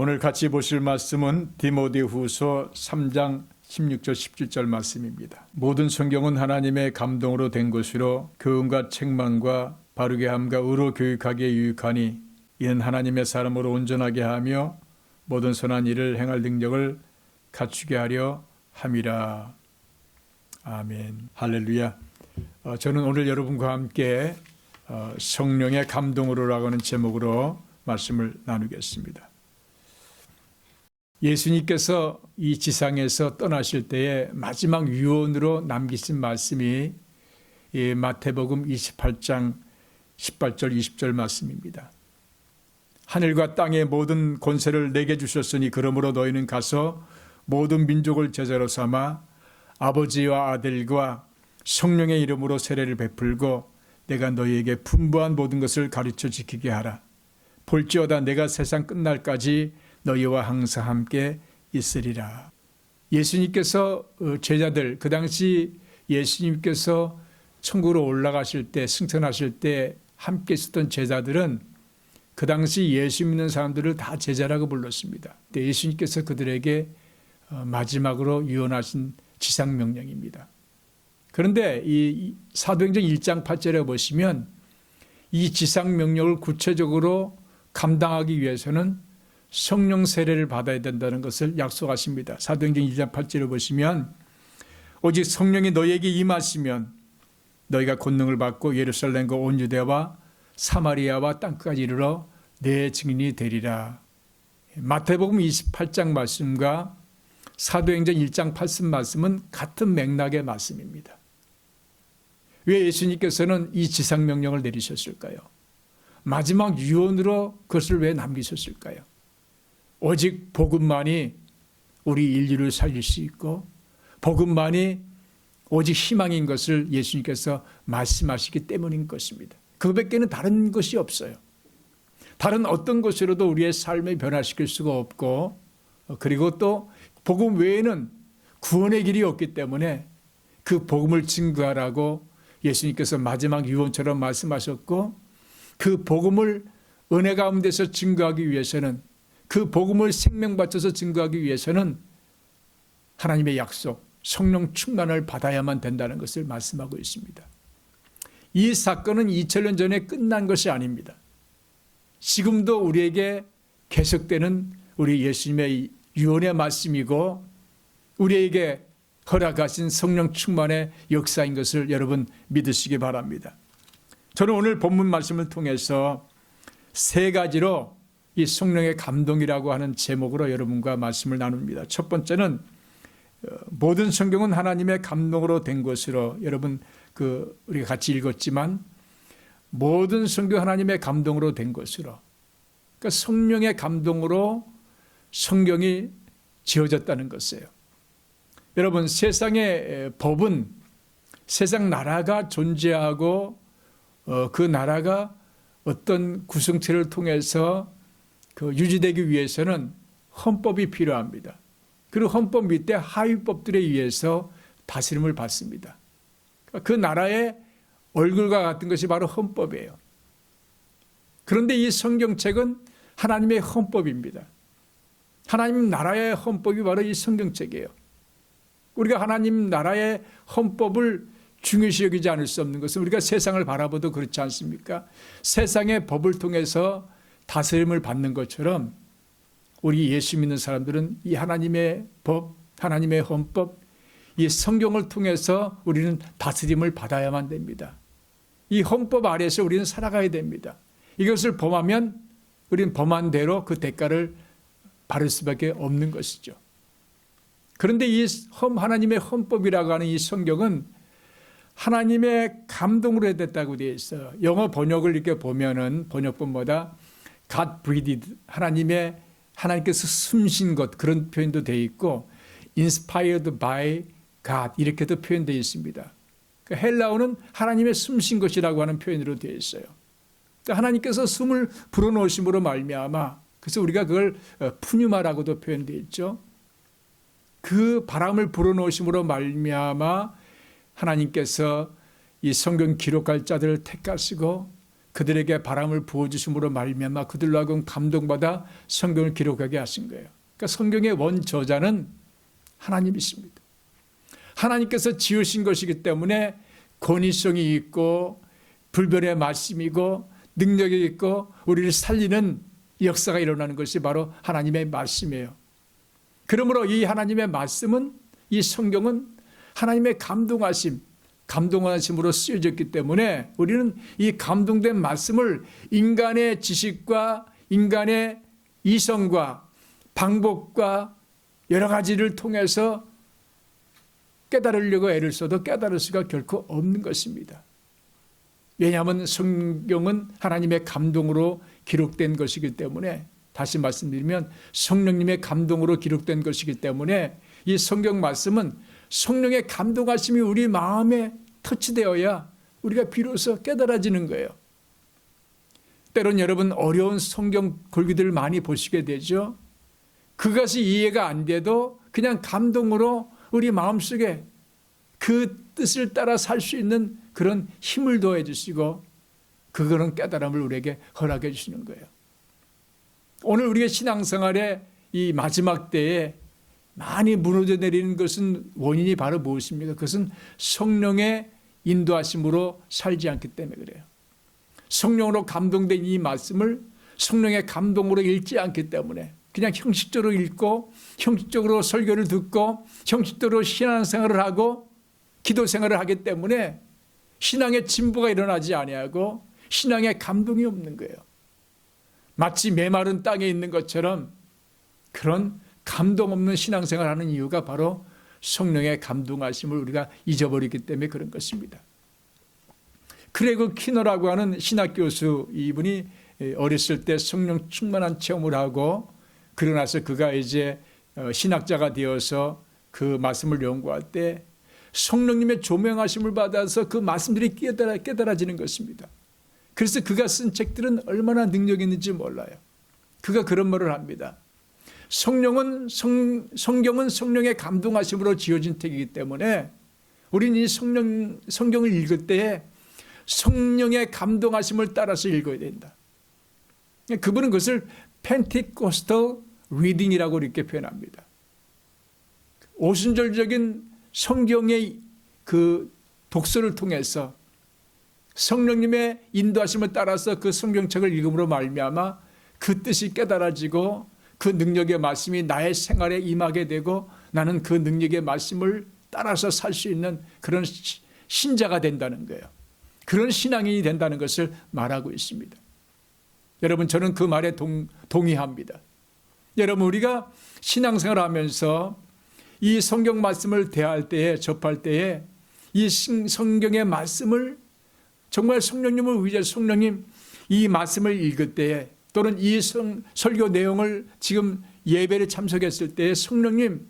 오늘 같이 보실 말씀은 디모데후서 3장 16절 17절 말씀입니다. 모든 성경은 하나님의 감동으로 된 것으로 교훈과 책망과 바르게 함과 의로 교육하기에 유익하니 이는 하나님의 사람으로 온전하게 하며 모든 선한 일을 행할 능력을 갖추게 하려 함이라. 아멘. 할렐루야. 어, 저는 오늘 여러분과 함께 어, 성령의 감동으로라고 하는 제목으로 말씀을 나누겠습니다. 예수님께서 이 지상에서 떠나실 때에 마지막 유언으로 남기신 말씀이 이 마태복음 28장 18절 20절 말씀입니다. 하늘과 땅의 모든 권세를 내게 주셨으니 그러므로 너희는 가서 모든 민족을 제자로 삼아 아버지와 아들과 성령의 이름으로 세례를 베풀고 내가 너희에게 분부한 모든 것을 가르쳐 지키게 하라. 볼지어다 내가 세상 끝날까지 너희와 항상 함께 있으리라. 예수님께서 어, 제자들 그 당시 예수님께서 천국으로 올라가실 때 승천하실 때 함께 있었던 제자들은 그 당시 예수 믿는 사람들을 다 제자라고 불렀습니다. 예수님께서 그들에게 어, 마지막으로 유언하신 지상 명령입니다. 그런데 이 사도행전 1장 8절에 보시면 이 지상 명령을 구체적으로 감당하기 위해서는 성령 세례를 받아야 된다는 것을 약속하십니다. 사도행전 1장 8절을 보시면 오직 성령이 너희에게 임하시면 너희가 권능을 받고 예루살렘과 온 유대와 사마리아와 땅끝까지 이르러 내 증인이 되리라. 마태복음 28장 말씀과 사도행전 1장 8씀 말씀은 같은 맥락의 말씀입니다. 왜 예수님께서는 이 지상 명령을 내리셨을까요? 마지막 유언으로 그것을 왜 남기셨을까요? 오직 복음만이 우리 인류를 살릴 수 있고 복음만이 오직 희망인 것을 예수님께서 말씀하시기 때문인 것입니다. 그밖에는 다른 것이 없어요. 다른 어떤 것으로도 우리의 삶을 변화시킬 수가 없고 그리고 또 복음 외에는 구원의 길이 없기 때문에 그 복음을 증거하라고 예수님께서 마지막 유언처럼 말씀하셨고 그 복음을 은혜 가운데서 증거하기 위해서는 그 복음을 생명 바쳐서 증거하기 위해서는 하나님의 약속, 성령 충만을 받아야만 된다는 것을 말씀하고 있습니다. 이 사건은 2000년 전에 끝난 것이 아닙니다. 지금도 우리에게 계속되는 우리 예수님의 유언의 말씀이고 우리에게 허락하신 성령 충만의 역사인 것을 여러분 믿으시기 바랍니다. 저는 오늘 본문 말씀을 통해서 세 가지로 이 성령의 감동이라고 하는 제목으로 여러분과 말씀을 나눕니다. 첫 번째는 어, 모든 성경은 하나님의 감동으로 된 것으로 여러분 그 우리가 같이 읽었지만 모든 성경 하나님의 감동으로 된 것으로 그러니까 성령의 감동으로 성경이 지어졌다는 것이에요. 여러분 세상의 법은 세상 나라가 존재하고 어, 그 나라가 어떤 구성체를 통해서 그 유지되기 위해서는 헌법이 필요합니다. 그리고 헌법 밑에 하위법들에 의해서 다스림을 받습니다. 그 나라의 얼굴과 같은 것이 바로 헌법이에요. 그런데 이 성경책은 하나님의 헌법입니다. 하나님 나라의 헌법이 바로 이 성경책이에요. 우리가 하나님 나라의 헌법을 중요시 여기지 않을 수 없는 것은 우리가 세상을 바라보도 그렇지 않습니까? 세상의 법을 통해서 다스림을 받는 것처럼 우리 예수 믿는 사람들은 이 하나님의 법, 하나님의 헌법, 이 성경을 통해서 우리는 다스림을 받아야만 됩니다. 이 헌법 아래서 우리는 살아가야 됩니다. 이것을 범하면 우리는 범한 대로 그 대가를 받을 수밖에 없는 것이죠. 그런데 이 하나님의 헌법이라고 하는 이 성경은 하나님의 감동으로 됐다고 되어 있어요. 영어 번역을 이렇게 보면은 번역본보다 God breathed 하나님의 하나님께서 숨신 것 그런 표현도 되어 있고 inspired by God 이렇게도 표현되어 있습니다. 그 헬라어는 하나님의 숨신 것이라고 하는 표현으로 되어 있어요. 그러니까 하나님께서 숨을 불어넣으심으로 말미암아 그래서 우리가 그걸 어, 푸뉴마라고도 표현되어 있죠. 그 바람을 불어넣으심으로 말미암아 하나님께서 이 성경 기록할 자들을 택하시고 그들에게 바람을 부어주심으로 말미암아 그들로 하여금 감동받아 성경을 기록하게 하신 거예요. 그러니까 성경의 원 저자는 하나님이십니다. 하나님께서 지으신 것이기 때문에 권위성이 있고 불변의 말씀이고 능력이 있고 우리를 살리는 역사가 일어나는 것이 바로 하나님의 말씀이에요. 그러므로 이 하나님의 말씀은 이 성경은 하나님의 감동하심, 감동하심으로 쓰여졌기 때문에 우리는 이 감동된 말씀을 인간의 지식과 인간의 이성과 방법과 여러 가지를 통해서 깨달으려고 애를 써도 깨달을 수가 결코 없는 것입니다. 왜냐하면 성경은 하나님의 감동으로 기록된 것이기 때문에 다시 말씀드리면 성령님의 감동으로 기록된 것이기 때문에 이 성경 말씀은 성령의 감동하심이 우리 마음에 터치되어야 우리가 비로소 깨달아지는 거예요. 때론 여러분 어려운 성경 골기들을 많이 보시게 되죠. 그것이 이해가 안 돼도 그냥 감동으로 우리 마음속에 그 뜻을 따라 살 수 있는 그런 힘을 더해 주시고 그거는 깨달음을 우리에게 허락해 주시는 거예요. 오늘 우리의 신앙생활의 이 마지막 때에 많이 무너져 내리는 것은 원인이 바로 무엇입니까? 그것은 성령의 인도하심으로 살지 않기 때문에 그래요. 성령으로 감동된 이 말씀을 성령의 감동으로 읽지 않기 때문에 그냥 형식적으로 읽고 형식적으로 설교를 듣고 형식적으로 신앙생활을 하고 기도 생활을 하기 때문에 신앙의 진보가 일어나지 아니하고 신앙의 감동이 없는 거예요. 마치 메마른 땅에 있는 것처럼 그런 감동 없는 신앙생활을 하는 이유가 바로 성령의 감동하심을 우리가 잊어버리기 때문에 그런 것입니다. 크레그 키너라고 하는 신학 교수 이분이 어렸을 때 성령 충만한 체험을 하고 그러고 나서 그가 이제 어, 신학자가 되어서 그 말씀을 연구할 때 성령님의 조명하심을 받아서 그 말씀들이 깨달아, 깨달아지는 것입니다. 그래서 그가 쓴 책들은 얼마나 능력 있는지 몰라요. 그가 그런 말을 합니다. 성령은 성, 성경은 성령의 감동하심으로 지어진 책이기 때문에 우리는 이 성령, 성경을 읽을 때에 성령의 감동하심을 따라서 읽어야 된다. 그분은 그것을 펜티코스털 리딩이라고 이렇게 표현합니다. 오순절적인 성경의 그 독서를 통해서 성령님의 인도하심을 따라서 그 성경책을 읽음으로 말미암아 그 뜻이 깨달아지고 그 능력의 말씀이 나의 생활에 임하게 되고 나는 그 능력의 말씀을 따라서 살 수 있는 그런 신자가 된다는 거예요. 그런 신앙인이 된다는 것을 말하고 있습니다. 여러분 저는 그 말에 동, 동의합니다. 여러분 우리가 신앙생활 하면서 이 성경 말씀을 대할 때에 접할 때에 이 성경의 말씀을 정말 성령님을 의지해 성령님 이 말씀을 읽을 때에 또는 이 성, 설교 내용을 지금 예배를 참석했을 때에 성령님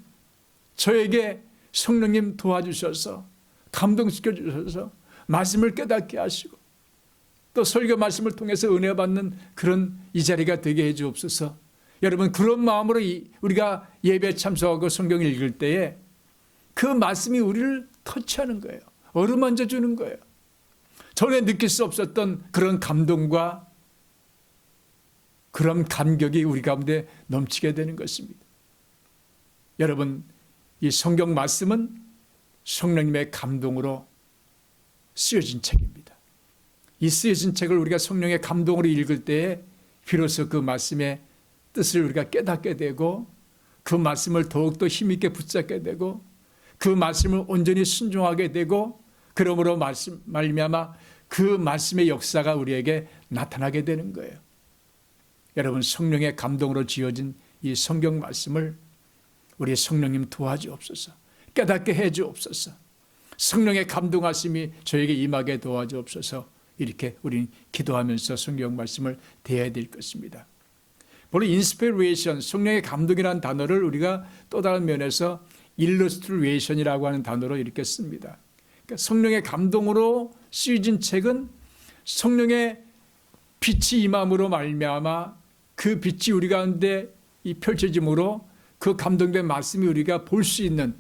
저에게 성령님 도와주셔서 감동시켜 주셔서 말씀을 깨닫게 하시고 또 설교 말씀을 통해서 은혜 받는 그런 이 자리가 되게 해 주옵소서. 여러분 그런 마음으로 우리가 예배 참석하고 성경을 읽을 때에 그 말씀이 우리를 터치하는 거예요. 어루만져 주는 거예요. 전에 느낄 수 없었던 그런 감동과 그런 감격이 우리 가운데 넘치게 되는 것입니다. 여러분, 이 성경 말씀은 성령님의 감동으로 쓰여진 책입니다. 이 쓰여진 책을 우리가 성령의 감동으로 읽을 때에 비로소 그 말씀의 뜻을 우리가 깨닫게 되고 그 말씀을 더욱더 힘있게 붙잡게 되고 그 말씀을 온전히 순종하게 되고 그러므로 말씀 말미암아 그 말씀의 역사가 우리에게 나타나게 되는 거예요. 여러분 성령의 감동으로 지어진 이 성경 말씀을 우리 성령님 도와주옵소서. 깨닫게 해 주옵소서. 성령의 감동하심이 저에게 임하게 도와주옵소서. 이렇게 우리는 기도하면서 성경 말씀을 대해야 될 것입니다. 물론 인스피레이션, 성령의 감동이라는 단어를 우리가 또 다른 면에서 일러스트레이션이라고 하는 단어로 이렇게 씁니다. 그러니까 성령의 감동으로 쓰여진 책은 성령의 빛이 임함으로 말미암아 그 빛이 우리 가운데 이 펼쳐짐으로 그 감동된 말씀이 우리가 볼 수 있는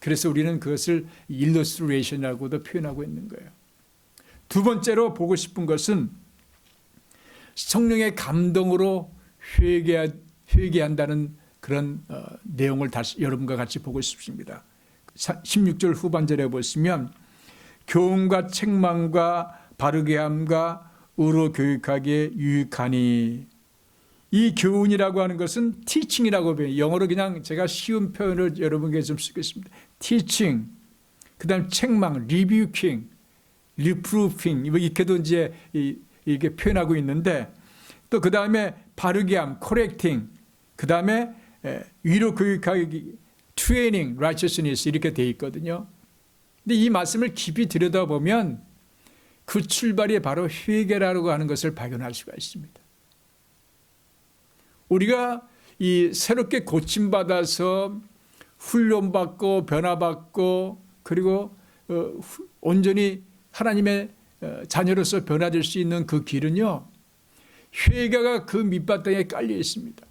그래서 우리는 그것을 일러스트레이션이라고도 표현하고 있는 거예요. 두 번째로 보고 싶은 것은 성령의 감동으로 회개 회개한다는 그런 어, 내용을 다시 여러분과 같이 보고 싶습니다. 16절 후반절에 보시면 교훈과 책망과 바르게 함과 의로 교육하기에 유익하니 이 교훈이라고 하는 것은 teaching이라고 배워요. 영어로 그냥 제가 쉬운 표현을 여러분께 좀 쓰겠습니다. teaching, 그 다음 책망, rebuking, reproofing, 뭐 이렇게도 이제 이게 표현하고 있는데 또 그 다음에 바르게 함, correcting, 그 다음에 위로 교육하기, training, righteousness 이렇게 돼 있거든요. 근데 이 말씀을 깊이 들여다보면 그 출발이 바로 회개라고 하는 것을 발견할 수가 있습니다. 우리가 이 새롭게 고침받아서 훈련받고 변화받고 그리고 어, 온전히 하나님의 어, 자녀로서 변화될 수 있는 그 길은요. 회개가 그 밑바닥에 깔려 있습니다.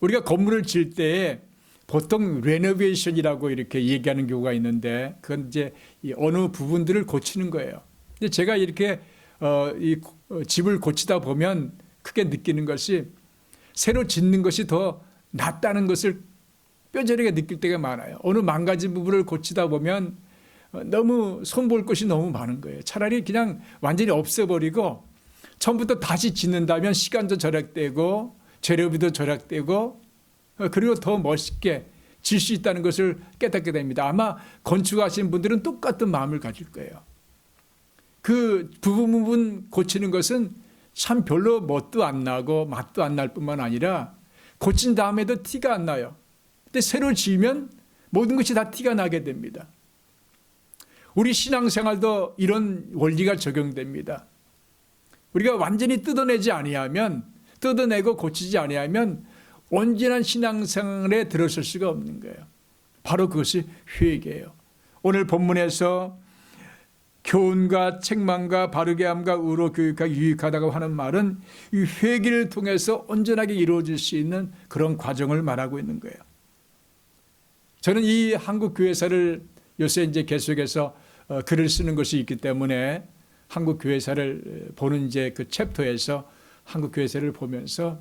우리가 건물을 질 때에 보통 레노베이션이라고 이렇게 얘기하는 경우가 있는데 그건 이제 어느 부분들을 고치는 거예요. 근데 제가 이렇게 어, 이 집을 고치다 보면 크게 느끼는 것이 새로 짓는 것이 더 낫다는 것을 뼈저리게 느낄 때가 많아요. 어느 망가진 부분을 고치다 보면 어, 너무 손볼 것이 너무 많은 거예요. 차라리 그냥 완전히 없애버리고 처음부터 다시 짓는다면 시간도 절약되고 재료비도 절약되고 어, 그리고 더 멋있게 질 수 있다는 것을 깨닫게 됩니다. 아마 건축하시는 분들은 똑같은 마음을 가질 거예요. 그 부분 부분 고치는 것은 참 별로 멋도 안 나고 맛도 안 날 뿐만 아니라 고친 다음에도 티가 안 나요. 근데 새로 지으면 모든 것이 다 티가 나게 됩니다. 우리 신앙생활도 이런 원리가 적용됩니다. 우리가 완전히 뜯어내지 아니하면 뜯어내고 고치지 아니하면 온전한 신앙생활에 들어설 수가 없는 거예요. 바로 그것이 회개예요. 오늘 본문에서 교훈과 책망과 바르게 함과 의로 교육하기 유익하다고 하는 말은 이 회개를 통해서 온전하게 이루어질 수 있는 그런 과정을 말하고 있는 거예요. 저는 이 한국 교회사를 요새 이제 계속해서 어, 글을 쓰는 것이 있기 때문에 한국 교회사를 보는 이제 그 챕터에서 한국 교회사를 보면서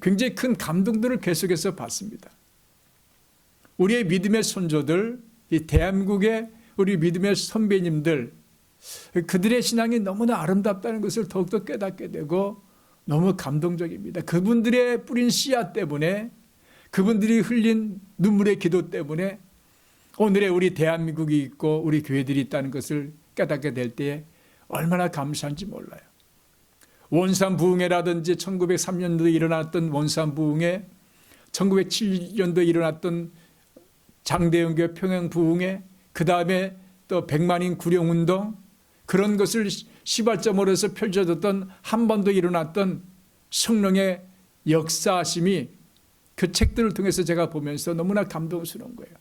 굉장히 큰 감동들을 계속해서 받습니다. 우리의 믿음의 선조들, 이 대한민국의 우리 믿음의 선배님들, 그들의 신앙이 너무나 아름답다는 것을 더욱더 깨닫게 되고 너무 감동적입니다. 그분들의 뿌린 씨앗 때문에 그분들이 흘린 눈물의 기도 때문에 오늘의 우리 대한민국이 있고 우리 교회들이 있다는 것을 깨닫게 될 때에 얼마나 감사한지 몰라요. 원산 부흥회라든지 1903년도에 일어났던 원산 부흥회, 1907년도에 일어났던 장대영교 평양 부흥회, 그 다음에 또 백만인 구령운동 그런 것을 시발점으로 해서 펼쳐졌던 한 번도 일어났던 성령의 역사심이 그 책들을 통해서 제가 보면서 너무나 감동스러운 거예요.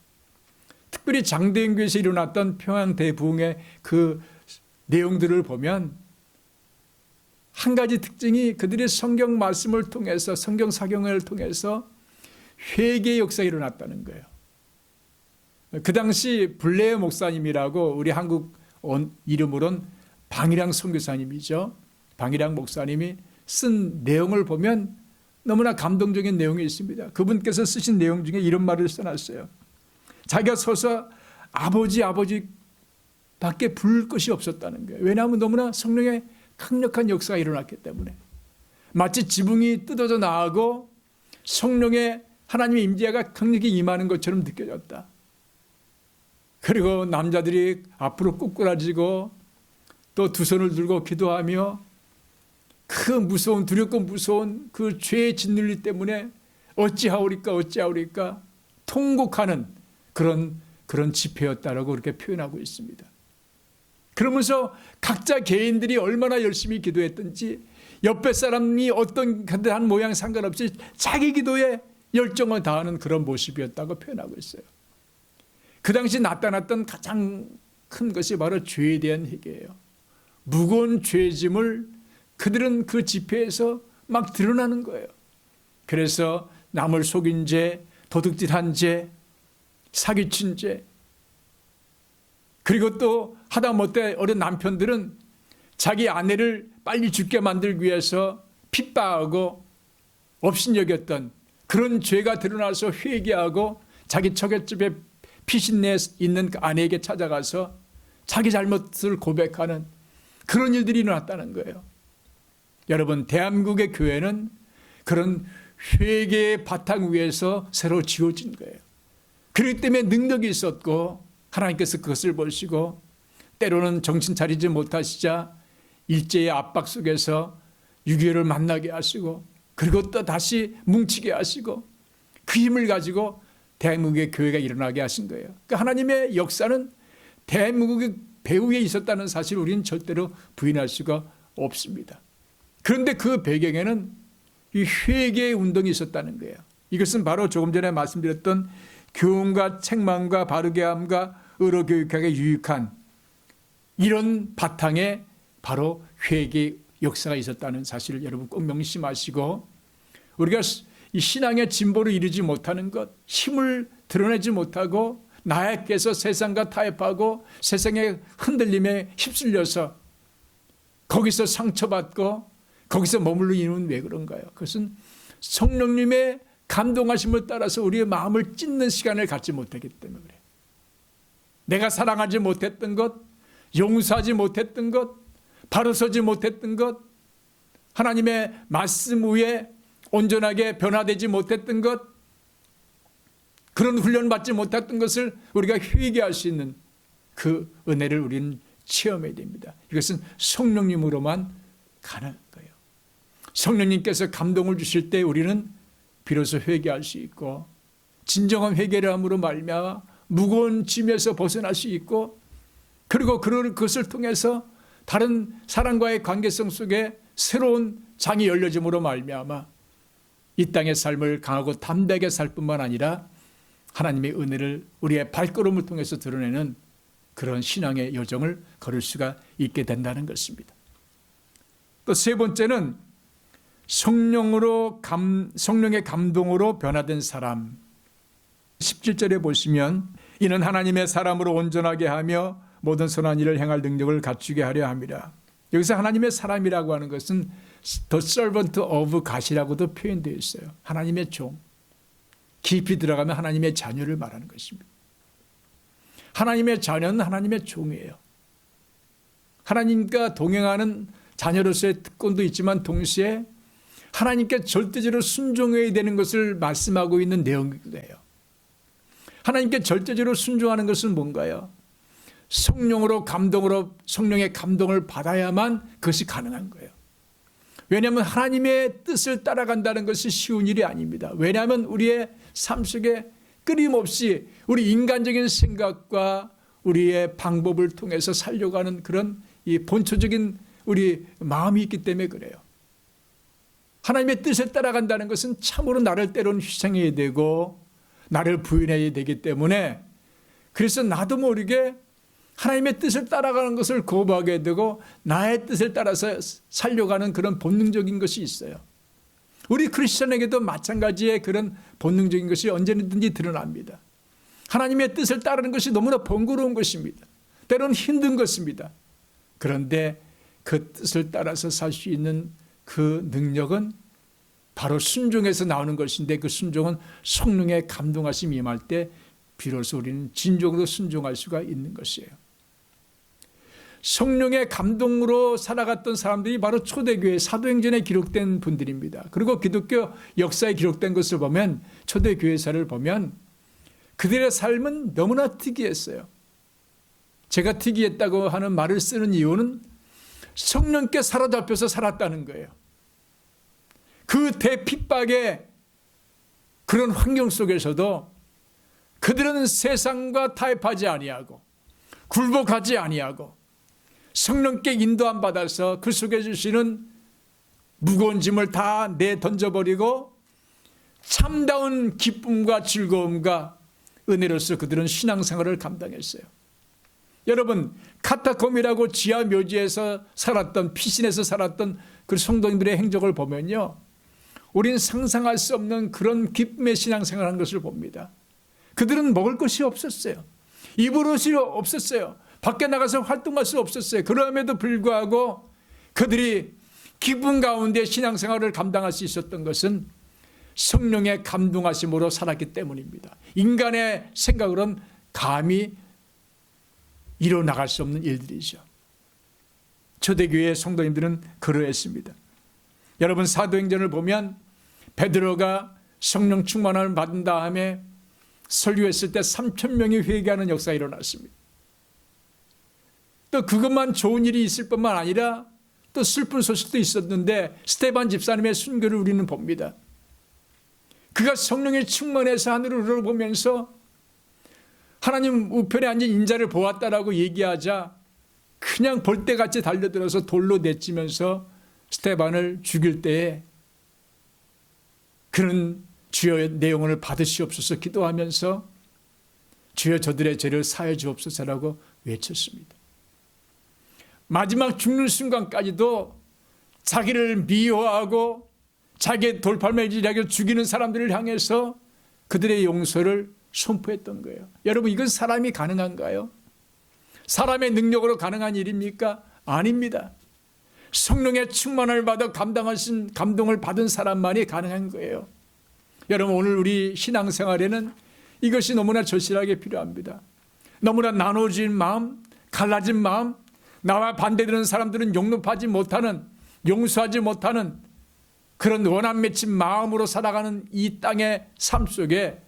특별히 장대영교에서 일어났던 평양 대부흥의 그 내용들을 보면 한 가지 특징이 그들의 성경 말씀을 통해서 성경 사경을 통해서 회개 역사가 일어났다는 거예요. 그 당시 블레 목사님이라고 우리 한국 이름으로는 방이랑 선교사님이죠. 방이랑 목사님이 쓴 내용을 보면 너무나 감동적인 내용이 있습니다. 그분께서 쓰신 내용 중에 이런 말을 써놨어요. 자기가 서서 아버지 아버지 밖에 부를 것이 없었다는 거예요. 왜냐하면 너무나 성령의 강력한 역사가 일어났기 때문에 마치 지붕이 뜯어져 나가고 성령의 하나님의 임재가 강력히 임하는 것처럼 느껴졌다. 그리고 남자들이 앞으로 ቁ꾸라지고 또 두 손을 들고 기도하며 그 무서운 두렵고 무서운 그 죄의 짓눌리 때문에 어찌하오리까 어찌하오리까 통곡하는 그런 그런 집회였다라고 그렇게 표현하고 있습니다. 그러면서 각자 개인들이 얼마나 열심히 기도했든지 옆에 사람이 어떤 한 모양 상관없이 자기 기도에 열정을 다하는 그런 모습이었다고 표현하고 있어요. 그 당시 나타났던 가장 큰 것이 바로 죄에 대한 회개예요. 무거운 죄짐을 그들은 그 집회에서 막 드러나는 거예요. 그래서 남을 속인 죄, 도둑질한 죄, 사기친 죄, 그리고 또 하다못해 어린 남편들은 자기 아내를 빨리 죽게 만들기 위해서 핍박하고 업신여겼던 그런 죄가 드러나서 회개하고 자기 처갓집에 피신내 있는 그 아내에게 찾아가서 자기 잘못을 고백하는 그런 일들이 일어났다는 거예요. 여러분, 대한민국의 교회는 그런 회개의 바탕 위에서 새로 지어진 거예요. 그렇기 때문에 능력이 있었고 하나님께서 그것을 보시고 때로는 정신 차리지 못하시자 일제의 압박 속에서 유교를 만나게 하시고 그리고 또 다시 뭉치게 하시고 그 힘을 가지고 대한민국의 교회가 일어나게 하신 거예요. 그러니까 하나님의 역사는 대한민국의 배후에 있었다는 사실을 우리는 절대로 부인할 수가 없습니다. 그런데 그 배경에는 이 회개의 운동이 있었다는 거예요. 이것은 바로 조금 전에 말씀드렸던 교훈과 책망과 바르게 함과 의로 교육하게 유익한 이런 바탕에 바로 회개 역사가 있었다는 사실을 여러분 꼭 명심하시고 우리가 이 신앙의 진보를 이루지 못하는 것, 힘을 드러내지 못하고 나에게서 세상과 타협하고 세상의 흔들림에 휩쓸려서 거기서 상처받고 거기서 머물러 있는 왜 그런가요? 그것은 성령님의 감동하심을 따라서 우리의 마음을 찢는 시간을 갖지 못하기 때문에 그래요. 내가 사랑하지 못했던 것, 용서하지 못했던 것, 바로 서지 못했던 것, 하나님의 말씀 위에 온전하게 변화되지 못했던 것, 그런 훈련 받지 못했던 것을 우리가 회개할 수 있는 그 은혜를 우리는 체험해야 됩니다. 이것은 성령님으로만 가능한 거예요. 성령님께서 감동을 주실 때 우리는 비로소 회개할 수 있고 진정한 회개를 함으로 말미암아 무거운 짐에서 벗어날 수 있고 그리고 그런 것을 통해서 다른 사람과의 관계성 속에 새로운 장이 열려짐으로 말미암아 이 땅의 삶을 강하고 담대하게 살 뿐만 아니라 하나님의 은혜를 우리의 발걸음을 통해서 드러내는 그런 신앙의 여정을 걸을 수가 있게 된다는 것입니다. 또 세 번째는 성령으로 감, 성령의 감동으로 변화된 사람. 17절에 보시면 이는 하나님의 사람으로 온전하게 하며 모든 선한 일을 행할 능력을 갖추게 하려 함이라. 여기서 하나님의 사람이라고 하는 것은 the servant of God이라고도 표현되어 있어요. 하나님의 종. 깊이 들어가면 하나님의 자녀를 말하는 것입니다. 하나님의 자녀는 하나님의 종이에요. 하나님과 동행하는 자녀로서의 특권도 있지만 동시에 하나님께 절대적으로 순종해야 되는 것을 말씀하고 있는 내용이기도 해요. 하나님께 절대적으로 순종하는 것은 뭔가요? 성령으로 감동으로 성령의 감동을 받아야만 그것이 가능한 거예요. 왜냐하면 하나님의 뜻을 따라간다는 것이 쉬운 일이 아닙니다. 왜냐하면 우리의 삶 속에 끊임없이 우리 인간적인 생각과 우리의 방법을 통해서 살려가는 그런 이 본초적인 우리 마음이 있기 때문에 그래요. 하나님의 뜻에 따라간다는 것은 참으로 나를 때로는 희생해야 되고 나를 부인해야 되기 때문에 그래서 나도 모르게 하나님의 뜻을 따라가는 것을 거부하게 되고 나의 뜻을 따라서 살려가는 그런 본능적인 것이 있어요. 우리 크리스천에게도 마찬가지의 그런 본능적인 것이 언제든지 드러납니다. 하나님의 뜻을 따르는 것이 너무나 번거로운 것입니다. 때로는 힘든 것입니다. 그런데 그 뜻을 따라서 살 수 있는 그 능력은 바로 순종에서 나오는 것인데 그 순종은 성령의 감동하심이 임할 때 비로소 우리는 진정으로 순종할 수가 있는 것이에요. 성령의 감동으로 살아갔던 사람들이 바로 초대교회 사도행전에 기록된 분들입니다. 그리고 기독교 역사에 기록된 것을 보면 초대교회사를 보면 그들의 삶은 너무나 특이했어요. 제가 특이했다고 하는 말을 쓰는 이유는 성령께 사로잡혀서 살았다는 거예요. 그 대핍박의 그런 환경 속에서도 그들은 세상과 타협하지 아니하고 굴복하지 아니하고 성령께 인도함 받아서 그 속에 주시는 무거운 짐을 다 내 던져버리고 참다운 기쁨과 즐거움과 은혜로서 그들은 신앙생활을 감당했어요. 여러분 카타콤이라고 지하 묘지에서 살았던 피신에서 살았던 그 성도님들의 행적을 보면요. 우리는 상상할 수 없는 그런 기쁨의 신앙생활한 것을 봅니다. 그들은 먹을 것이 없었어요. 입을 옷이 없었어요. 밖에 나가서 활동할 수 없었어요. 그럼에도 불구하고 그들이 기분 가운데 신앙생활을 감당할 수 있었던 것은 성령의 감동하심으로 살았기 때문입니다. 인간의 생각으로는 감히 이뤄나갈 수 없는 일들이죠. 초대교회 성도님들은 그러했습니다. 여러분 사도행전을 보면 베드로가 성령 충만을 받은 다음에 설교했을 때 3천 명이 회개하는 역사가 일어났습니다. 또 그것만 좋은 일이 있을 뿐만 아니라 또 슬픈 소식도 있었는데 스테반 집사님의 순교를 우리는 봅니다. 그가 성령에 충만해서 하늘을 우러보면서 하나님 우편에 앉은 인자를 보았다라고 얘기하자 그냥 벌떼같이 달려들어서 돌로 내치면서 스테반을 죽일 때에 그런 주여 내 영혼을 받으시옵소서 기도하면서 주여 저들의 죄를 사해 주옵소서라고 외쳤습니다. 마지막 죽는 순간까지도 자기를 미워하고 자기의 돌팔매질하게 죽이는 사람들을 향해서 그들의 용서를 선포했던 거예요. 여러분 이건 사람이 가능한가요? 사람의 능력으로 가능한 일입니까? 아닙니다. 성령의 충만을 받아 감당하신 감동을 받은 사람만이 가능한 거예요. 여러분 오늘 우리 신앙생활에는 이것이 너무나 절실하게 필요합니다. 너무나 나눠진 마음, 갈라진 마음, 나와 반대되는 사람들은 용납하지 못하는, 용서하지 못하는 그런 원한 맺힌 마음으로 살아가는 이 땅의 삶 속에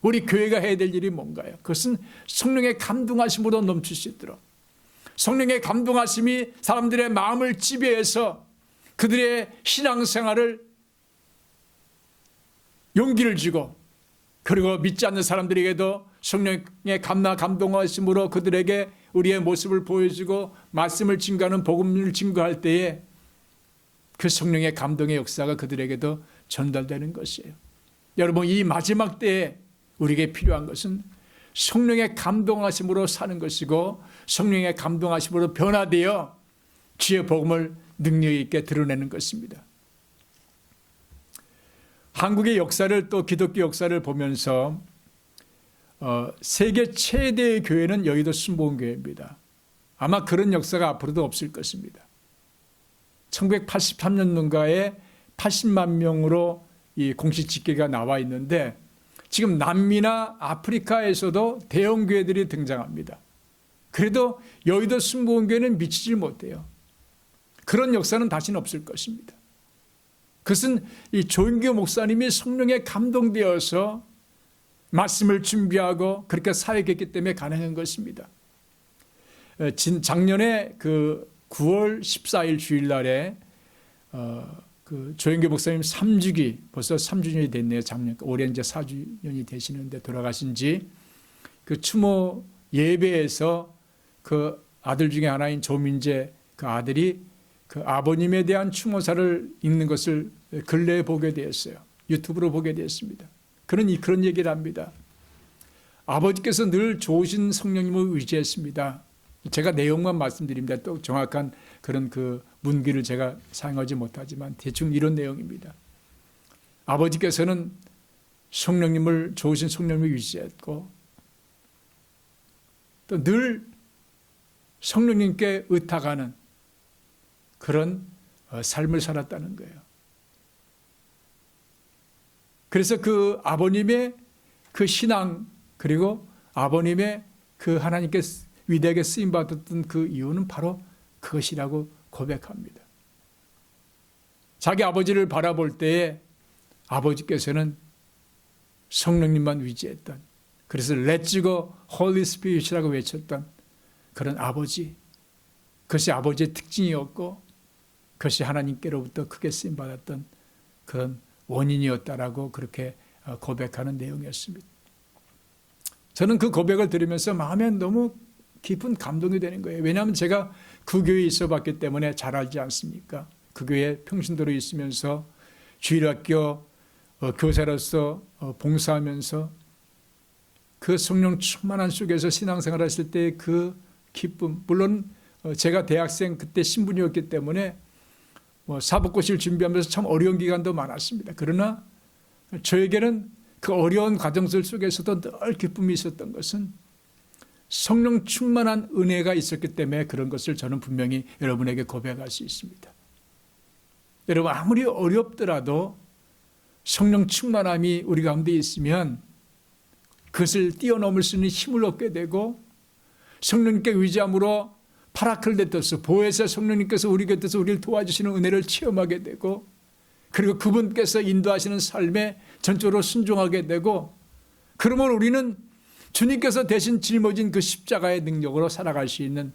우리 교회가 해야 될 일이 뭔가요? 그것은 성령의 감동하심으로 넘칠 수 있도록 성령의 감동하심이 사람들의 마음을 지배해서 그들의 신앙생활을 용기를 주고 그리고 믿지 않는 사람들에게도 성령의 감나 감동하심으로 그들에게 우리의 모습을 보여주고 말씀을 증거하는 복음을 증거할 때에 그 성령의 감동의 역사가 그들에게도 전달되는 것이에요. 여러분 이 마지막 때에 우리에게 필요한 것은 성령의 감동하심으로 사는 것이고 성령의 감동하심으로 변화되어 주의 복음을 능력 있게 드러내는 것입니다. 한국의 역사를 또 기독교 역사를 보면서 어, 세계 최대의 교회는 여의도 순복음교회입니다. 아마 그런 역사가 앞으로도 없을 것입니다. 1983년도가에 80만 명으로 이 공식 집계가 나와 있는데 지금 남미나 아프리카에서도 대형 교회들이 등장합니다. 그래도 여의도 순복음교회는 미치질 못해요. 그런 역사는 다시는 없을 것입니다. 그것은 이 조인교 목사님이 성령에 감동되어서 말씀을 준비하고 그렇게 사역했기 때문에 가능한 것입니다. 어, 진 작년에 그 9월 14일 주일날에 어, 그 조영교 목사님 3주기 벌써 3주년이 됐네요. 작년 올해 이제 4주년이 되시는데 돌아가신 지 그 추모 예배에서 그 아들 중에 하나인 조민재 그 아들이 그 아버님에 대한 추모사를 읽는 것을 근래에 보게 되었어요. 유튜브로 보게 되었습니다. 그런 그런 얘기를 합니다. 아버지께서 늘 좋으신 성령님을 의지했습니다. 제가 내용만 말씀드립니다. 또 정확한 그런 그 문기를 제가 사용하지 못하지만 대충 이런 내용입니다. 아버지께서는 성령님을 좋으신 성령님을 유지했고 또 늘 성령님께 의탁하는 그런 어, 삶을 살았다는 거예요. 그래서 그 아버님의 그 신앙 그리고 아버님의 그 하나님께 위대하게 쓰임 받았던 그 이유는 바로 그것이라고 고백합니다. 자기 아버지를 바라볼 때에 아버지께서는 성령님만 위지했던 그래서 렛츠고 홀리 스피릿이라고 외쳤던 그런 아버지 그것이 아버지의 특징이었고 그것이 하나님께로부터 크게 쓰임 받았던 그런 원인이었다라고 그렇게 어, 고백하는 내용이었습니다. 저는 그 고백을 들으면서 마음에 너무 깊은 감동이 되는 거예요. 왜냐하면 제가 그 교회에 있어 봤기 때문에 잘 알지 않습니까? 그 교회 평신도로 있으면서 주일학교 어, 교사로서 어, 봉사하면서 그 성령 충만한 속에서 신앙생활 하실 때 그 기쁨, 물론 어, 제가 대학생 그때 신분이었기 때문에 뭐 사법고시를 준비하면서 참 어려운 기간도 많았습니다. 그러나 저에게는 그 어려운 과정들 속에서도 늘 기쁨이 있었던 것은 성령 충만한 은혜가 있었기 때문에 그런 것을 저는 분명히 여러분에게 고백할 수 있습니다. 여러분 아무리 어렵더라도 성령 충만함이 우리 가운데 있으면 그것을 뛰어넘을 수 있는 힘을 얻게 되고 성령님께 의지함으로 파라클레토스 보혜사 성령님께서 우리 곁에서 우리를 도와주시는 은혜를 체험하게 되고 그리고 그분께서 인도하시는 삶에 전적으로 순종하게 되고 그러면 우리는 주님께서 대신 짊어진 그 십자가의 능력으로 살아갈 수 있는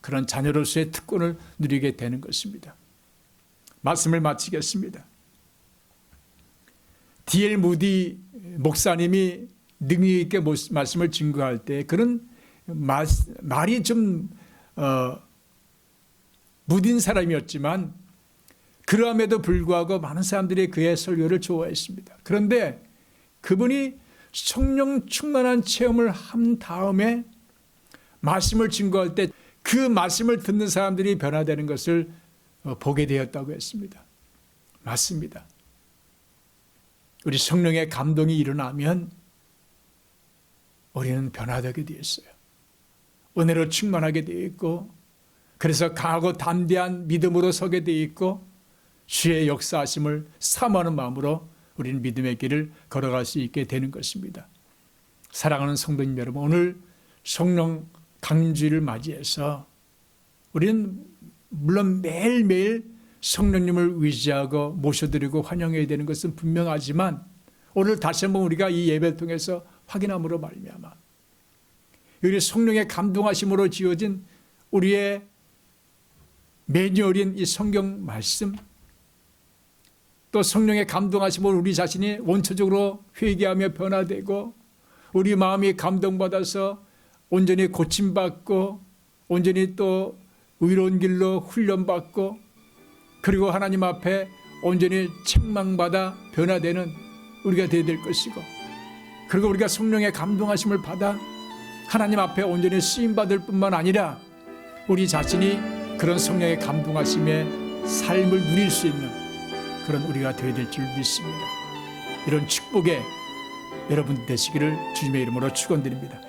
그런 자녀로서의 특권을 누리게 되는 것입니다. 말씀을 마치겠습니다. D.L. 무디 목사님이 능력 있게 말씀을 증거할 때 그런 말, 말이 좀 어, 무딘 사람이었지만 그러함에도 불구하고 많은 사람들이 그의 설교를 좋아했습니다. 그런데 그분이 성령 충만한 체험을 한 다음에 말씀을 증거할 때 그 말씀을 듣는 사람들이 변화되는 것을 어, 보게 되었다고 했습니다. 맞습니다. 우리 성령의 감동이 일어나면 우리는 변화되게 되었어요. 은혜로 충만하게 되어 있고 그래서 강하고 담대한 믿음으로 서게 되어 있고 주의 역사하심을 사모하는 마음으로 우리는 믿음의 길을 걸어갈 수 있게 되는 것입니다. 사랑하는 성도님 여러분, 오늘 성령 강주일을 맞이해서 우리는 물론 매일매일 성령님을 의지하고 모셔드리고 환영해야 되는 것은 분명하지만 오늘 다시 한번 우리가 이 예배를 통해서 확인함으로 말미암아 우리 성령의 감동하심으로 지어진 우리의 매뉴얼인 이 성경 말씀 또 성령의 감동하심으로 우리 자신이 원초적으로 회개하며 변화되고 우리 마음이 감동받아서 온전히 고침받고 온전히 또 의로운 길로 훈련받고 그리고 하나님 앞에 온전히 책망받아 변화되는 우리가 되어야 될 것이고 그리고 우리가 성령의 감동하심을 받아 하나님 앞에 온전히 쓰임 받을 뿐만 아니라 우리 자신이 그런 성령의 감동하심의 삶을 누릴 수 있는 그런 우리가 되어야 될 줄 믿습니다. 이런 축복에 여러분 되시기를 주님의 이름으로 축원드립니다.